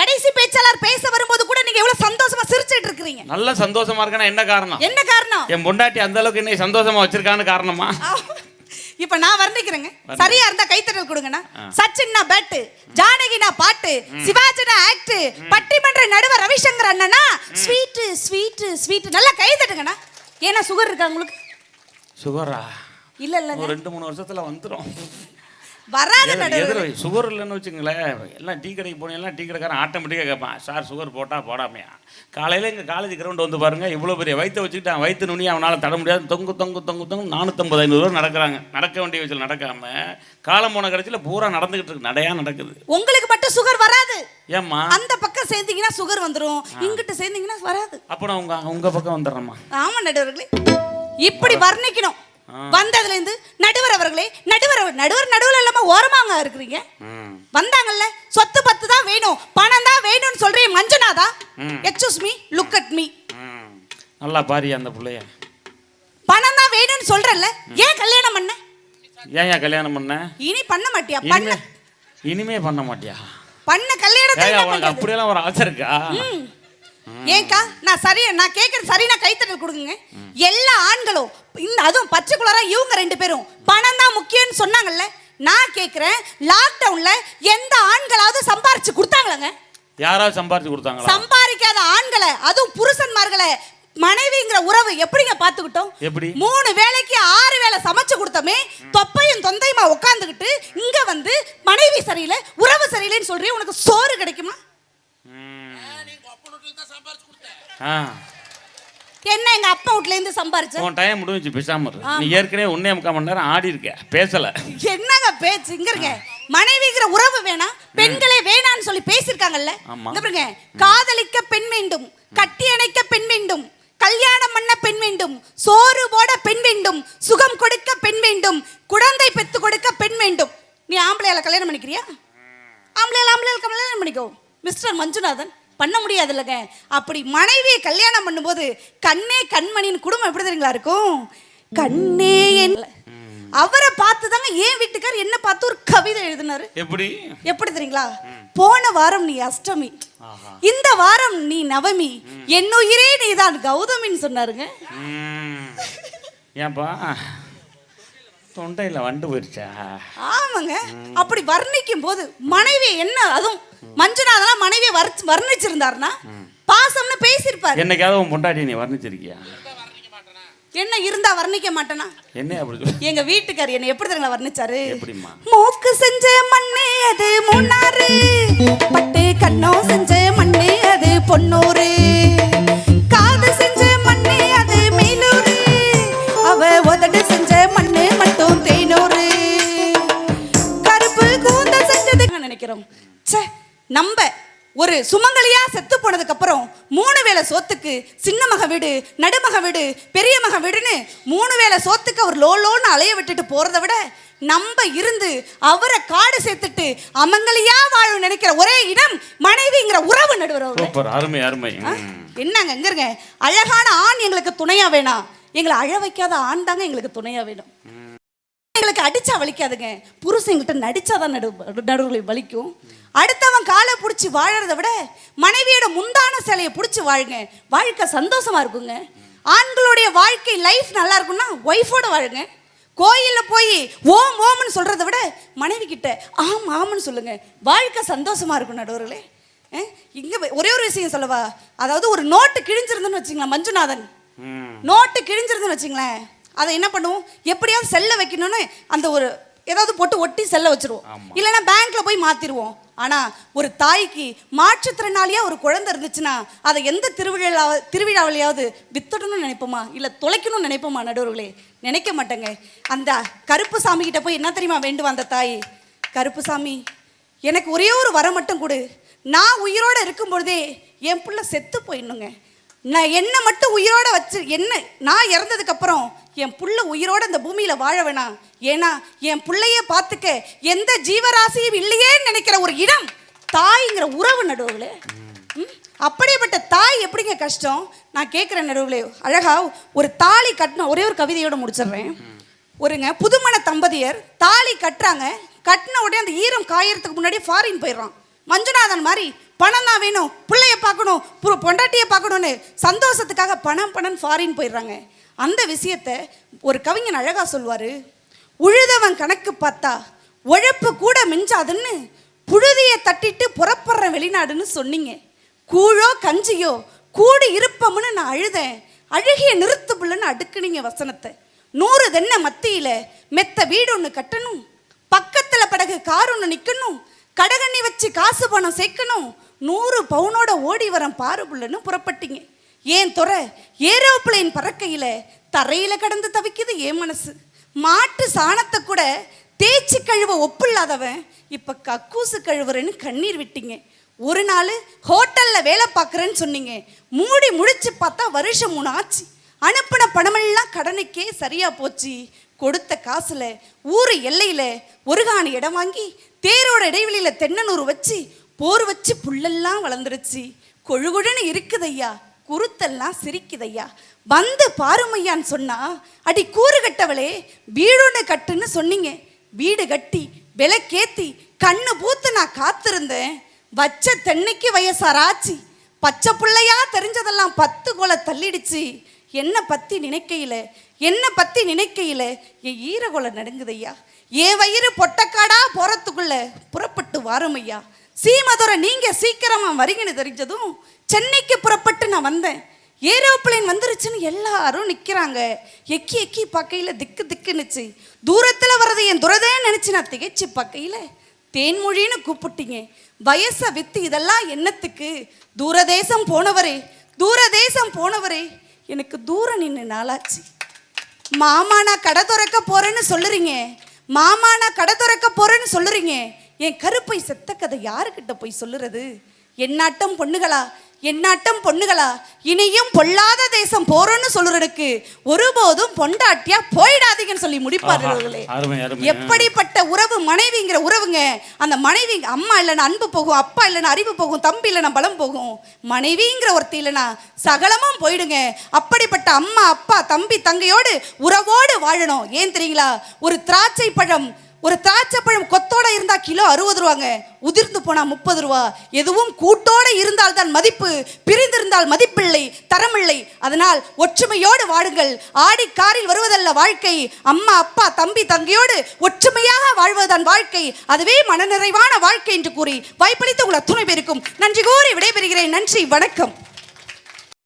கடைசி பேச்சாளர் பேச வரும்போது கூட நீங்க எவ்வளவு சந்தோஷமா சிரிச்சிட்டு இருக்கிறீங்க. நல்ல சந்தோஷமா இருக்கேன்னா என்ன காரணம்? என்ன காரணம்? என் பொண்டாட்டி அந்த அளவுக்கு என்னை சந்தோஷமா வச்சிருக்கான்னு காரணமா? இப்ப நான் வர்ணிக்கிறேங்க. சரியா இருந்தா கைத்தட்டல் கொடுங்கண்ணா. சச்சின்னா பேட்டு ஜானகினா பாட்டு சிவாஜினா ஆக்ட் பட்டிமன்ற நடுவர் ரவிசங்கர் அண்ணனா ஸ்வீட் ஸ்வீட் ஸ்வீட் நல்லா கை தட்டுங்கண்ணா ஏன்னா சுகர் இருக்கா உங்களுக்கு? சுகரா? இல்ல ஒரு ரெண்டு மூணு வருஷத்துல வந்துடும் வராத எதிர சுகர் இல்லைன்னு வச்சுங்களேன் எல்லாம் டீ கடைக்கு போனீங்கன்னா டீ கடைக்காரன் ஆட்டோமேட்டிக்காக கேட்பான் சார் சுகர் போட்டா போடாமையா? காலையில் எங்கள் காலேஜ் கிரவுண்ட் வந்து பாருங்க இவ்வளோ பெரிய வயிற்ற வச்சுக்கிட்டு வயிற்று நுனி அவனால் தட முடியாது. தொங்கு தொங்கு தொங்கு தொங்கு நானூற்றம்பது ஐநூறு ரூபா நடக்கிறாங்க. நடக்க வேண்டிய வயசில் நடக்காம காலம் போன கடைசியில் பூரா நடந்துகிட்டு இருக்கு நடையா நடக்குது. உங்களுக்கு மட்டும் சுகர் வராது. ஏம்மா? அந்த பக்கம் சேர்ந்தீங்கன்னா சுகர் வந்துரும் இங்கிட்ட சேர்ந்தீங்கன்னா வராது. அப்போ நான் உங்க உங்க பக்கம் வந்துடுறேம்மா. ஆமா நடுவர்களே. இப்படி வர்ணிக்கணும். வந்ததுல இருந்து நடுவர் அவர்களே நடுவர் நடுவர் நடுவில் இல்லாம ஓரமாங்க இருக்கிறீங்க. வந்தாங்கல்ல சொத்து பத்து தான் வேணும் பணம் தான் வேணும்னு சொல்றேன் மஞ்சுநாதா ம். Excuse me look at me. நல்லா பாரி அந்த பிள்ளைய. பணம் தான் வேணும்னு சொல்றல்ல ஏன் கல்யாணம் பண்ண? ஏன் கல்யாணம் பண்ண? இனி பண்ண மாட்டியா? பண்ண இனிமே பண்ண மாட்டியா? பண்ண கல்யாணத்தை? அப்படியெல்லாம் ஒரு ஆசை இருக்கா. ஏன்க்கா நான் சரியா நான் கேட்கறது சரி நான் கைத்தட்டல் கொடுங்க எல்லா ஆண்களும் இந்த அதுவும் பச்சைக்குளரா இவங்க ரெண்டு பேரும். பணம் தான் முக்கியம்னு சொன்னாங்கல்ல? நான் கேட்கிறேன் லாக்டவுன்ல எந்த ஆண்களாவது சம்பாரிச்சு கொடுத்தாங்களாங்க? யாராவது சம்பாரிச்சு கொடுத்தாங்களா? சம்பாதிக்காத ஆண்களை அதுவும் புருஷன்மார்களை மனைவிங்கிற உறவு எப்படிங்க பாத்துக்கிட்டோம் எப்படி? மூணு வேளைக்கு ஆறு வேளை சமைச்சு கொடுத்தோமே தொப்பையும் தொந்தையுமா உட்காந்துக்கிட்டு இங்க வந்து மனைவி சரியில்லை உறவு சரியில்லைன்னு சொல்றீங்க உனக்கு சோறு கிடைக்குமா? ஆ. என்ன எங்க அப்பா வீட்ல இருந்து சம்பாரிச்ச? உன் டைம் முடிஞ்சு பேசாம இரு. நீ ஏற்கனவே ஒன்னே முக்கால் மணி நேரம் ஆடி இருக்க. பேசல. என்னங்க பேச்சு? இங்க இருங்க. மனைவிங்கிற உறவு வேணாம் பெண்களே வேணாம்னு சொல்லி பேசிருக்காங்கல்ல. இங்க பாருங்க. காதலிக்க பெண் வேண்டும் கட்டி அணைக்க பெண் வேண்டும் கல்யாணம் பண்ண பெண் வேண்டும் சோறு போட பெண் வேண்டும் சுகம் கொடுக்க பெண் வேண்டும் குழந்தை பெத்து கொடுக்க பெண் வேண்டும். நீ ஆம்பளையால கல்யாணம் பண்ணிக்கிறியா? ஆம்பளையால ஆம்பளையால கல்யாணம் பண்ணிக்கோ. மிஸ்டர் மஞ்சுநாதன். பண்ண முடியாதுல்லங்க. அப்படி மனைவியை கல்யாணம் பண்ணும்போது கண்ணே கண்மணின்னு குடும்பம் எப்படி தெரியுங்களா இருக்கும்? கண்ணே என் அவரை பார்த்து தாங்க ஏன் வீட்டுக்கார் என்ன பார்த்து ஒரு கவிதை எழுதினாரு. எப்படி? எப்படி தெரியுங்களா? போன வாரம் நீ அஷ்டமி. இந்த வாரம் நீ நவமி. என் உயிரே நீதான் கௌதமின்னு சொன்னாருங்க. ஏன்பா? தொண்டையில் வண்டு போயிருச்சா? ஆமாங்க. அப்படி வர்ணிக்கும் போது மனைவி என்ன அதுவும் மஞ்சுநாதெல்லாம் மனைவியை வர்- வர்ணிச்சிருந்தாருன்னா பாசம்னு பேசியிருப்பாரு. என்னைக்காவது உன் பொண்டாட்டி நீ வர்ணிச்சிருக்கியா? என்ன இருந்தா வர்ணிக்க மாட்டேனா? என்ன அப்படி எங்க வீட்டுக்கார் என்ன எப்படி தெரியுங்களா வர்ணிச்சாரு? மூக்கு செஞ்ச மண்ணு அது மூணாறு பட்டு கண்ணம் செஞ்ச மண்ணு அது பொன்னூறு. நம்ம ஒரு சுமங்கலியா செத்து போனதுக்கு அப்புறம் மூணு வேளை சோத்துக்கு சின்ன மக வீடு நடுமக வீடு பெரிய மக வீடுன்னு மூணு வேளை சோத்துக்கு அவர் லோ லோன்னு அலைய விட்டுட்டு போறதை விட நம்ம இருந்து அவரை காடு சேர்த்துட்டு அமங்கலியா வாழும் நினைக்கிற ஒரே இடம் மனைவிங்கிற உறவு நடுவர் அருமை அருமை. என்னங்க இங்க இருங்க. அழகான ஆண் எங்களுக்கு துணையா வேணாம். எங்களை அழ வைக்காத ஆண் தாங்க எங்களுக்கு துணையா வேணும். அடிச்சா வலிக்காதுங்க. புருஷங்கிட்ட நடிச்சாதான் நடு நடுவுகளை வலிக்கும். அடுத்தவன் காலை பிடிச்சி வாழறதை விட மனைவியோட முந்தான சிலையை பிடிச்சி வாழுங்க. வாழ்க்கை சந்தோஷமா இருக்குங்க. ஆண்களுடைய வாழ்க்கை லைஃப் நல்லா இருக்கும்னா ஒய்ஃபோட வாழுங்க. கோயிலில் போய் ஓம் ஓம்னு சொல்றதை விட மனைவி கிட்ட ஆம் ஆம்னு சொல்லுங்க. வாழ்க்கை சந்தோஷமா இருக்கும் நடுவர்களே. இங்க ஒரே ஒரு விஷயம் சொல்லவா? அதாவது ஒரு நோட்டு கிழிஞ்சிருந்துன்னு வச்சுங்களேன் மஞ்சுநாதன். நோட்டு கிழிஞ்சிருதுன்னு வச்சுங்களேன். அதை என்ன பண்ணுவோம்? எப்படியாவது செல்ல வைக்கணும்னு அந்த ஒரு ஏதாவது போட்டு ஒட்டி செல்ல வச்சிருவோம். இல்லைன்னா பேங்க்ல போய் மாத்திருவோம். ஆனா ஒரு தாய்க்கு மாற்றுத்திறனாளியா ஒரு குழந்தை இருந்துச்சுன்னா அதை எந்த திருவிழா திருவிழாவிலையாவது வித்துடணும்னு நினைப்போமா? இல்ல தொலைக்கணும்னு நினைப்போமா நடுவர்களே? நினைக்க மாட்டேங்க. அந்த கருப்பு சாமி கிட்ட போய் என்ன தெரியுமா வேண்டும் அந்த தாய்? கருப்பு சாமி எனக்கு ஒரே ஒரு வரம் மட்டும் கொடு. நான் உயிரோட இருக்கும் பொழுதே என் புள்ள செத்து போயிடணுங்க. நான் என்ன மட்டும் உயிரோட வச்சு என்ன நான் இறந்ததுக்கு அப்புறம் என் புள்ள உயிரோடு இந்த பூமியில் வாழ வேணாம். ஏன்னா என் பிள்ளைய பார்த்துக்க எந்த ஜீவராசியும் இல்லையேன்னு நினைக்கிற ஒரு இடம் தாய்ங்கிற உறவு நடுவுல அப்படிப்பட்ட தாய் எப்படிங்க கஷ்டம்? நான் கேட்குற நடுவுல அழகா ஒரு தாலி கட்டின ஒரே ஒரு கவிதையோட முடிச்சிடுறேன். ஒருங்க புதுமண தம்பதியர் தாலி கட்டுறாங்க. கட்டின உடனே அந்த ஈரம் காயறதுக்கு முன்னாடி ஃபாரின் போயிடுறான். மஞ்சுநாதன் மாதிரி பணம் தான் வேணும். பிள்ளைய பார்க்கணும். பொண்டாட்டியை பார்க்கணும்னு சந்தோஷத்துக்காக பணம் பணம் ஃபாரின் போயிடுறாங்க. அந்த விஷயத்தை ஒரு கவிஞன் அழகாக சொல்வார் உழுதவன் கணக்கு பார்த்தா உழைப்பு கூட மிஞ்சாதுன்னு புழுதியை தட்டிட்டு புறப்படுற வெளிநாடுன்னு சொன்னீங்க. கூழோ கஞ்சியோ கூடி இருப்பம்னு நான் அழுதேன். அழுகிய நிறுத்து புள்ளன்னு அடுக்குனீங்க வசனத்தை. நூறு தென்னை மத்தியில் மெத்த வீடு ஒன்று கட்டணும். பக்கத்தில் படகு கார் ஒன்று நிற்கணும் கடகண்ணி வச்சு காசு பணம் சேர்க்கணும். நூறு பவுனோட ஓடி வரம் பாரு புள்ளன்னு புறப்பட்டீங்க. ஏன் துறை? ஏரோப்ளேன் பறக்கையில் தரையில் கடந்து தவிக்குது ஏன் மனசு? மாட்டு சாணத்தை கூட தேய்ச்சி கழுவ ஒப்பில்லாதவன் இப்போ கக்கூசு கழுவுறேன்னு கண்ணீர் விட்டீங்க. ஒரு நாள் ஹோட்டலில் வேலை பார்க்குறேன்னு சொன்னீங்க. மூடி முடிச்சு பார்த்தா வருஷம் மூணு ஆச்சு. அனுப்பின பணமெல்லாம் கடனுக்கே சரியாக போச்சு. கொடுத்த காசில் ஊர் எல்லையில் ஒரு காணி இடம் வாங்கி தேரோட இடைவெளியில் தென்னனூறு வச்சு போர் வச்சு புல்லெல்லாம் வளர்ந்துருச்சு. கொழுகுழுன்னு இருக்குதையா குருத்தெல்லாம் சிரிக்குதையா? வந்து பாருமையான்னு சொன்னா அடி கூறு கட்டவளே வீடுன்னு கட்டுன்னு சொன்னீங்க. வீடு கட்டி விலைக்கேத்தி கண்ணு பூத்து நான் காத்திருந்தேன். வச்ச தென்னைக்கு வயசாராச்சு. பச்சை பிள்ளையா தெரிஞ்சதெல்லாம் பத்து கோலை தள்ளிடுச்சு. என்ன பத்தி நினைக்கையில? என்ன பத்தி நினைக்கையில? என் ஈரகோலை நடுங்குதையா? என் வயிறு பொட்டக்காடா போறதுக்குள்ள புறப்பட்டு வாருமையா? சீமதுரை நீங்கள் சீக்கிரமாக வரீங்கன்னு தெரிஞ்சதும் சென்னைக்கு புறப்பட்டு நான் வந்தேன். ஏரோப்ளேன் வந்துருச்சுன்னு எல்லாரும் நிற்கிறாங்க எக்கி எக்கி பக்கையில் திக்கு திக்குன்னுச்சு. தூரத்தில் வர்றது என் துரதே நினச்சி நான் திகைச்சு பக்கையில் தேன்மொழின்னு கூப்பிட்டீங்க. வயசை வித்து இதெல்லாம் என்னத்துக்கு? தூரதேசம் போனவரே தூரதேசம் போனவரே எனக்கு தூரம் நின்று நாளாச்சு. மாமா நான் கடை திறக்க போகிறேன்னு சொல்லுறீங்க. மாமா நான் கடை திறக்க போகிறேன்னு சொல்லுறீங்க. என் கருப்பை செத்த கதை யாருக்கிட்ட போய் சொல்லுறது? என்னாட்டம் பொண்ணுகளா? என்னாட்டம் பொண்ணுகளா? இனியும் பொல்லாத தேசம் போறோன்னு சொல்லுறதுக்கு ஒருபோதும் பொண்டாட்டியா போயிடாதீங்கன்னு சொல்லி முடிப்பாரு ஆஹா, அவர்களே அருமை, அருமை. எப்படிப்பட்ட உறவு மனைவிங்கிற உறவுங்க? அந்த மனைவி அம்மா இல்லைன்னா அன்பு போகும் அப்பா இல்லைன்னா அறிவு போகும் தம்பி இல்லைன்னா பலம் போகும். மனைவிங்கிற ஒருத்தி இல்லைன்னா சகலமும் போயிடுங்க. அப்படிப்பட்ட அம்மா அப்பா தம்பி தங்கையோடு உறவோடு வாழணும். ஏன் தெரியுங்களா? ஒரு திராட்சை பழம் ஒரு திராட்சைப்பழம் கொத்தோட இருந்தா கிலோ அறுபது ரூபாங்க. உதிர்ந்து போனா முப்பது ரூபா. எதுவும் கூட்டோட இருந்தால் தான் மதிப்பு. பிரிந்திருந்தால் மதிப்பில்லை தரமில்லை. அதனால் ஒற்றுமையோடு வாழுங்கள். ஆடி காரில் வருவதல்ல வாழ்க்கை. அம்மா அப்பா தம்பி தங்கையோடு ஒற்றுமையாக வாழ்வதுதான் வாழ்க்கை. அதுவே மனநிறைவான வாழ்க்கை என்று கூறி வாய்ப்பளித்து உங்கள் அத்துணை பேருக்கும் நன்றி கூறி விடைபெறுகிறேன். நன்றி வணக்கம்.